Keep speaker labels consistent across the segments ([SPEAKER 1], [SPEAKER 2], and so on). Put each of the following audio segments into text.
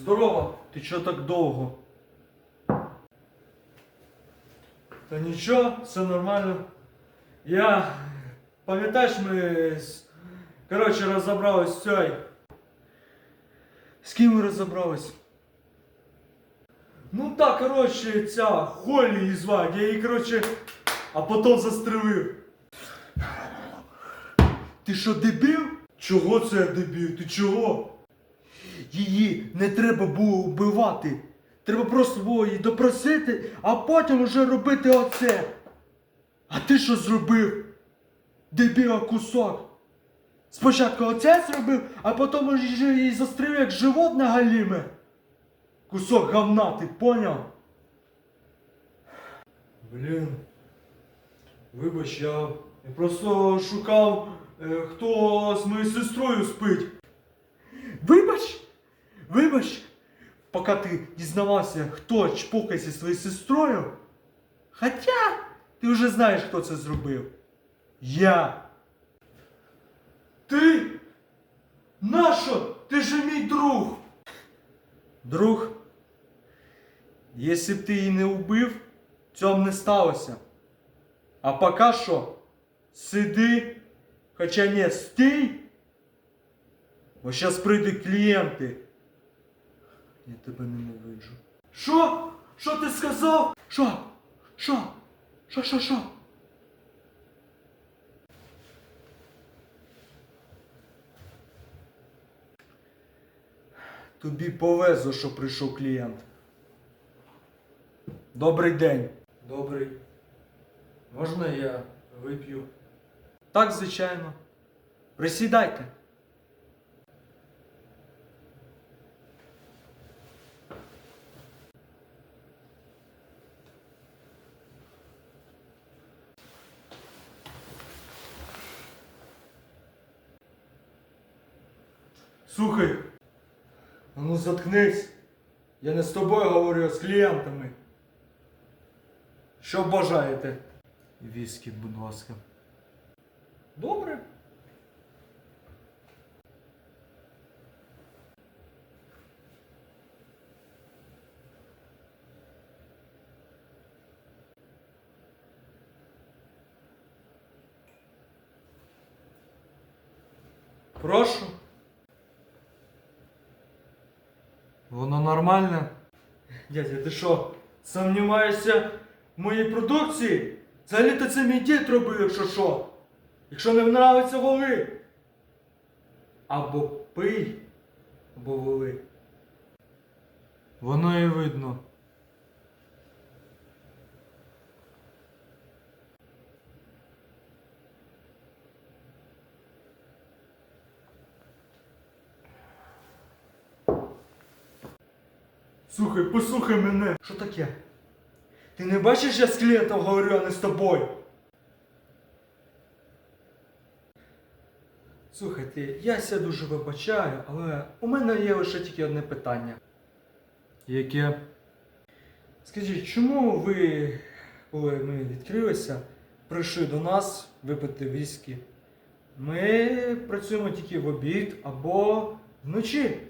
[SPEAKER 1] Здорово, ти чого так довго? Та нічого, все нормально. Я. Пам'ятаєш, ми. Коротше, розібрались цією. З ким ми розібрались? Ну так, коротше, ця Холі її звати, я її, коротше, а потім застрелив. Ти що, дебіл? Чого це я дебіл? Ти чого? Її не треба було вбивати. Треба просто було її допросити, а потім уже робити оце. А ти що зробив? Дебіла кусок. Спочатку оце зробив, а потім уже її застрелив як животне галіме. Кусок говна, ти поняв? Блін. Вибач, я, я просто шукав, е, хто з моєю сестрою спить. Вибач! Вибач! Поки ти дізнавався, хто чпокається своєю сестрою. Хоча ти вже знаєш, хто це зробив. Я. Ти? Нащо? Ти же мій друг. Друг? Якщо б ти її не вбив, цього б не сталося. А поки що сиди, хоча ні, стій. Бо зараз прийдуть клієнти. Я тебе ненавиджу. Що? Що ти сказав? Що? Що? Що, що, що? Тобі повезло, що прийшов клієнт. Добрий день. Добрий. Можна я вип'ю? Так, звичайно. Присідайте. Слухай, ну заткнись. Я не з тобою говорю, а з клієнтами. Що бажаєте? Віскі, будь ласка. Добре. Прошу. Воно нормальне? Дядя, ти що, сумніваєшся в моїй продукції? Взагалі-то це мій дід робив, якщо що. Якщо не нравиться воли. Або пий, або воли. Воно і видно. Слухай, послухай мене. Що таке? Ти не бачиш, я з клієнтом говорю, а не з тобою. Слухайте, я ся дуже вибачаю, але у мене є лише тільки одне питання. Яке? Скажіть, чому ви, коли ми відкрилися, прийшли до нас випити віскі? Ми працюємо тільки в обід або вночі.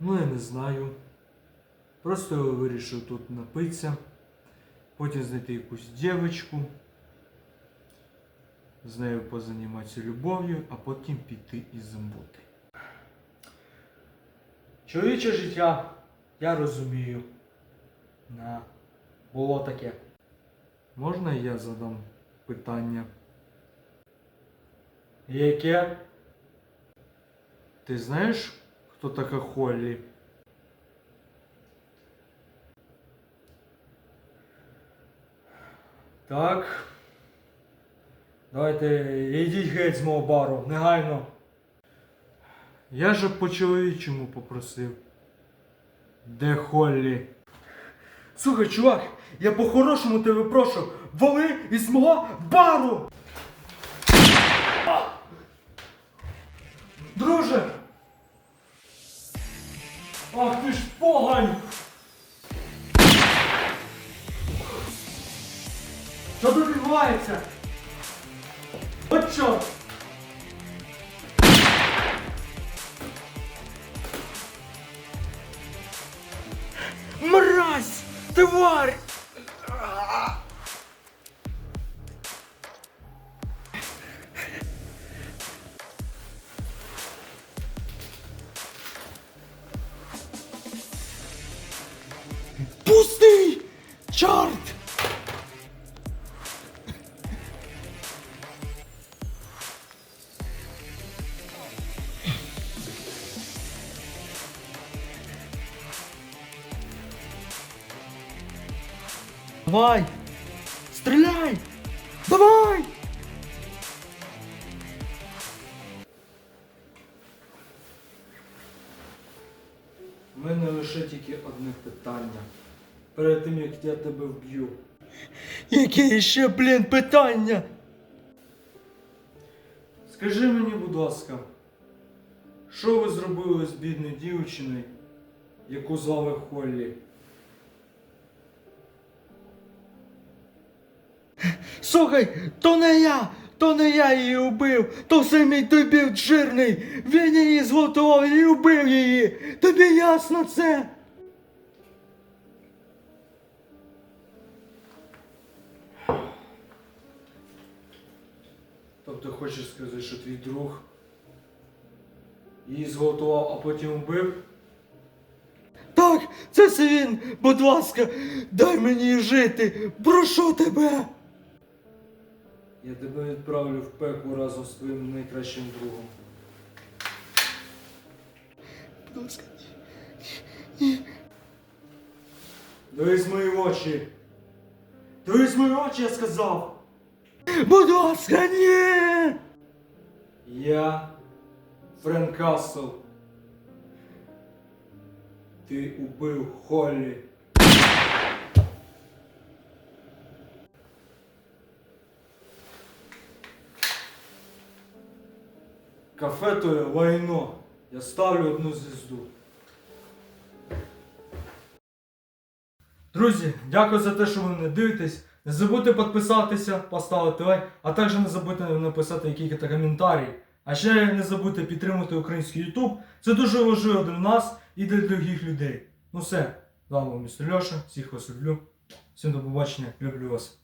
[SPEAKER 1] Ну, я не знаю. Просто вирішив тут напитися, потім знайти якусь дівчинку, з нею позаніматися любов'ю, а потім піти і забути. Чоловіче життя, я розумію. На. Було таке. Можна я задам питання? Яке? Ти знаєш, хто така Холлі? Так. Давайте йдіть геть з мого бару, негайно. Я же по-чоловічому попросив. Де Холлі? Слухай, чувак, я по-хорошому тебе прошу, вали із мого бару! Друже! Ах ти ж погань! Що тут відбувається? От що? Мразь! Тварь! Пусть! Давай! Стреляй! Давай! У мене лише тільки одне питання. Перед тим як я тебе вб'ю. Яке ще, блін, питання? Скажи мені, будь ласка, що ви зробили з бідною дівчиною, яку звали Холлі? Слухай, то не я, то не я її убив, то все мій дебіл жирний. Він її зґвалтував і убив її. Тобі ясно це? Тобто хочеш сказати, що твій друг її зґвалтував, а потім убив? Так, це все він, будь ласка, дай мені жити, прошу тебе. Я тебе відправлю в пекло разом з твоїм найкращим другом. Будь ласка. Дивись мої очі. Дивись мої очі, я сказав. Будь ласка, ні. Я Френк Касл. Ти убив Холлі. Кафе то є лайно. Я ставлю одну звізду. Друзі, дякую за те, що ви мене дивитесь. Не забудьте підписатися, поставити лайк, а також не забудьте написати якийсь коментарі. А ще не забудьте підтримати український YouTube. Це дуже важливо для нас і для других людей. Ну все, з вами містер Льоша, всіх вас люблю. Всім до побачення, люблю вас.